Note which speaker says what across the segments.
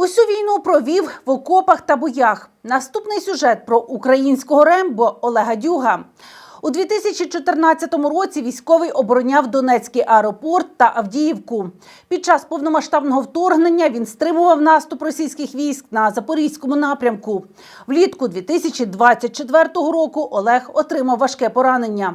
Speaker 1: Усю війну провів в окопах та боях. Наступний сюжет про українського рембо Олега Дюга. У 2014 році військовий обороняв Донецький аеропорт та Авдіївку. Під час повномасштабного вторгнення він стримував наступ російських військ на запорізькому напрямку. Влітку 2024 року Олег отримав важке поранення.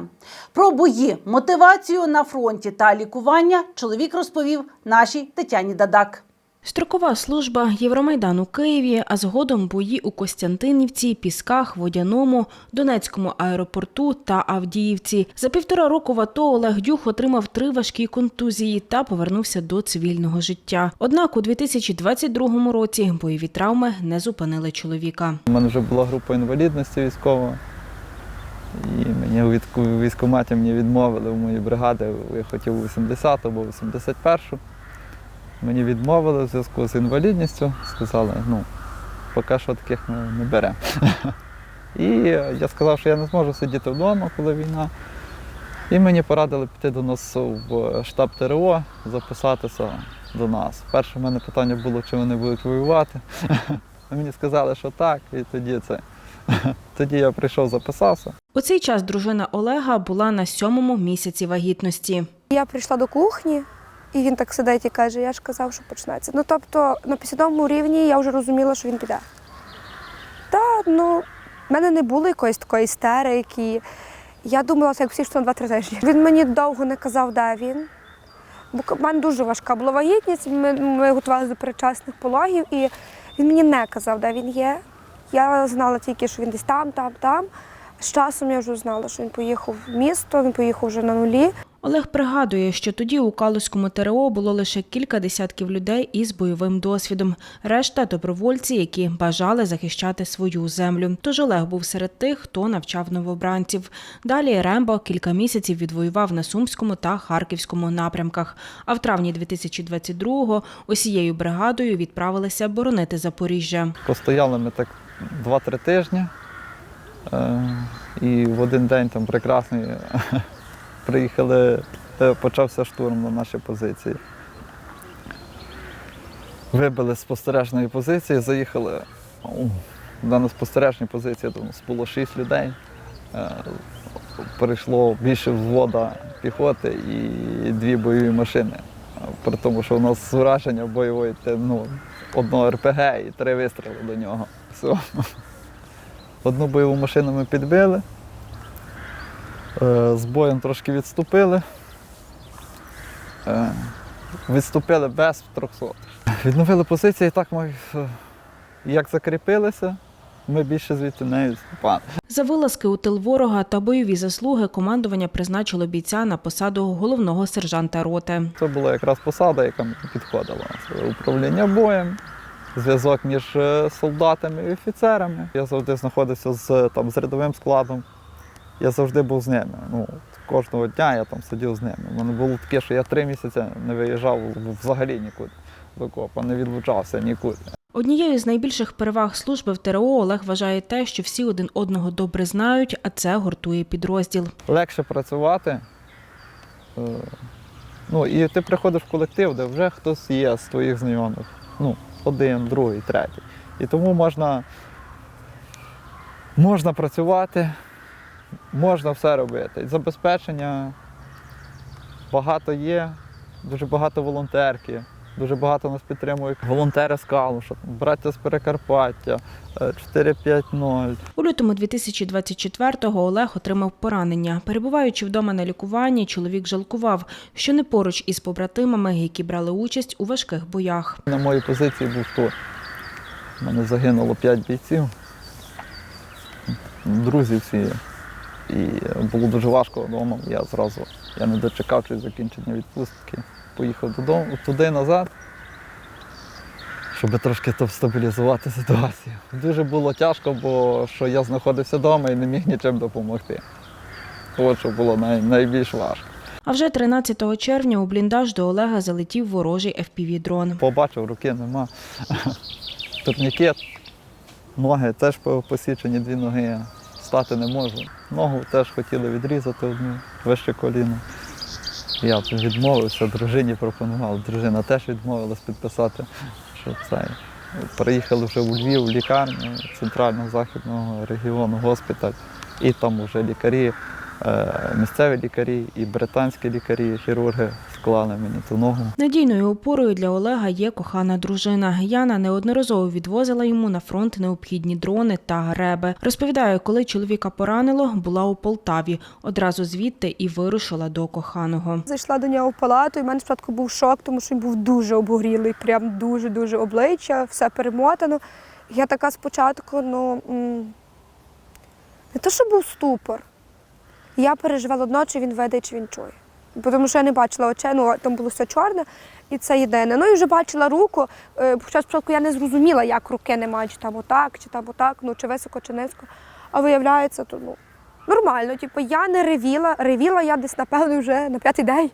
Speaker 1: Про бої, мотивацію на фронті та лікування чоловік розповів нашій Тетяні Дадак.
Speaker 2: Строкова служба Євромайдан у Києві, а згодом бої у Костянтинівці, Пісках, Водяному, Донецькому аеропорту та Авдіївці. За півтора року в АТО Олег Дюх отримав три важкі контузії та повернувся до цивільного життя. Однак у 2022 році бойові травми не зупинили чоловіка.
Speaker 3: У мене вже була група інвалідності військова. І мені у військкоматі мені відмовили в моїй бригаді, я хотів 80 або 81. Мені відмовили в зв'язку з інвалідністю. Сказали, ну, поки що таких не, не беремо. І я сказав, що я не зможу сидіти вдома, коли війна. І мені порадили піти до нас в штаб ТРО, записатися до нас. Перше в мене питання було, чи вони будуть воювати. Мені сказали, що так, і тоді це. Тоді я прийшов, записався.
Speaker 2: У цей час дружина Олега була на сьомому місяці вагітності.
Speaker 4: Я прийшла до кухні, і він так сидить і каже: я ж казав, що почнеться. Ну тобто на підсвідомому рівні я вже розуміла, що він піде. Та ну, в мене не було якоїсь такої істерики. Я думала, як всі, що на 2-3 тижні. Він мені довго не казав, де він. Бо в мене дуже важка була вагітність. Ми, ми готувалися до передчасних пологів, і він мені не казав, де він є. Я знала тільки, що він десь там, там, там. З часом я вже знала, що він поїхав в місто, він поїхав вже на нулі.
Speaker 2: Олег пригадує, що тоді у Калузькому ТРО було лише кілька десятків людей із бойовим досвідом. Решта добровольці, які бажали захищати свою землю. Тож Олег був серед тих, хто навчав новобранців. Далі Рембо кілька місяців відвоював на Сумському та Харківському напрямках. А в травні 2022-го усією бригадою відправилися боронити Запоріжжя.
Speaker 3: Постояли ми так 2-3 тижні. Е, І в один день там прекрасний приїхали, почався штурм на наші позиції. Вибили з спостережної позиції, заїхали на спостережній позиції, там було 6 людей. Е, Прийшло більше взвода піхоти і дві бойові машини. При тому, що у нас враження бойової ну, одного РПГ і три вистріли до нього. Все. Одну бойову машину ми підбили, е, з боєм трошки відступили. Е, Відступили без 300. Відновили позиції, так ми е, як закріпилися, ми більше звідти не відступали.
Speaker 2: За вилазки у тил ворога та бойові заслуги командування призначило бійця на посаду головного сержанта роти.
Speaker 3: Це була якраз посада, яка підходила. Управління боєм, зв'язок між е, солдатами і офіцерами. Я завжди знаходився з, там, з рядовим складом. Я завжди був з ними. Ну, кожного дня я там сидів з ними. У мене було таке, що я три місяці не виїжджав взагалі нікуди до копа, не відлучався нікуди.
Speaker 2: Однією з найбільших переваг служби в ТРО Олег вважає те, що всі один одного добре знають, а це гуртує підрозділ.
Speaker 3: легше працювати. Е, Ну, і ти приходиш в колектив, де вже хтось є з твоїх знайомих. Ну, один, другий, третій. І тому можна, можна працювати, можна все робити. Забезпечення багато є, дуже багато волонтерки. Дуже багато нас підтримують волонтери з Калуша, браття з Перекарпаття, е, 450.
Speaker 2: У лютому 2024-го Олег отримав поранення. Перебуваючи вдома на лікуванні, чоловік жалкував, що не поруч із побратимами, які брали участь у важких боях.
Speaker 3: На моїй позиції був тур. У мене загинуло 5 бійців. Друзі всі. І було дуже важко вдома. Я зразу я не дочекавшись закінчення відпустки. Поїхав додому, туди назад, щоб трошки то стабілізувати ситуацію. Дуже було тяжко, бо що я знаходився вдома і не міг нічим допомогти. От що було най, найбільш важко.
Speaker 2: А вже 13 червня у бліндаж до Олега залетів ворожий FPV-дрон.
Speaker 3: Побачив, руки нема. Турнікет, ноги теж посічені, дві ноги. Стати не можу. Ногу теж хотіли відрізати одну, вище коліно. Я відмовився, дружині пропонував. Дружина теж відмовилась підписати, що це. Приїхали вже у Львів, в лікарню центрального західного регіону, госпіталь. І там вже лікарі, е, місцеві лікарі і британські лікарі, хірурги склали мені ту ногу.
Speaker 2: Надійною опорою для Олега є кохана дружина. Яна неодноразово відвозила йому на фронт необхідні дрони та греби. Розповідає, коли чоловіка поранило, була у Полтаві. Одразу звідти і вирушила до коханого.
Speaker 4: Зайшла до нього в палату, і в мене спочатку був шок, тому що він був дуже обгорілий, прям дуже-дуже обличчя, все перемотано. Я така спочатку, ну не то, що був ступор. Я переживала одно, чи він веде, чи він чує. Тому що я не бачила очей, ну там було все чорне, і це єдине. Ну і вже бачила руку. Е, Хоча спочатку я не зрозуміла, як руки немає, чи там отак, чи там отак, ну чи високо, чи низько. А виявляється, то ну нормально. Типу, я не ревіла. Ревіла я десь, напевно, вже на п'ятий день.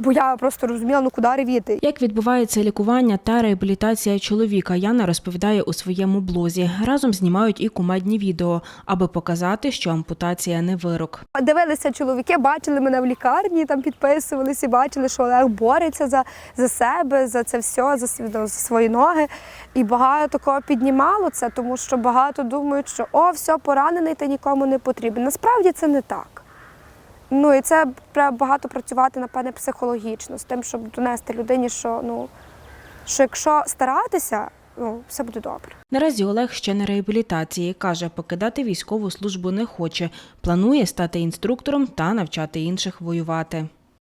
Speaker 4: Бо я просто розуміла, ну куди ревіти.
Speaker 2: Як відбувається лікування та реабілітація чоловіка, Яна розповідає у своєму блозі. Разом знімають і кумедні відео, аби показати, що ампутація не вирок.
Speaker 4: Дивилися чоловіки, бачили мене в лікарні, там підписувалися, бачили, що Олег бореться за, за себе, за це все, за, свій- за свої ноги. І багато такого піднімало це, тому що багато думають, що о, все, поранений, ти нікому не потрібен. Насправді це не так. Ну і це треба багато працювати, напевне, психологічно, з тим, щоб донести людині, що ну що якщо старатися, ну все буде добре.
Speaker 2: Наразі Олег ще на реабілітації. Каже, покидати військову службу не хоче. Планує стати інструктором та навчати інших воювати.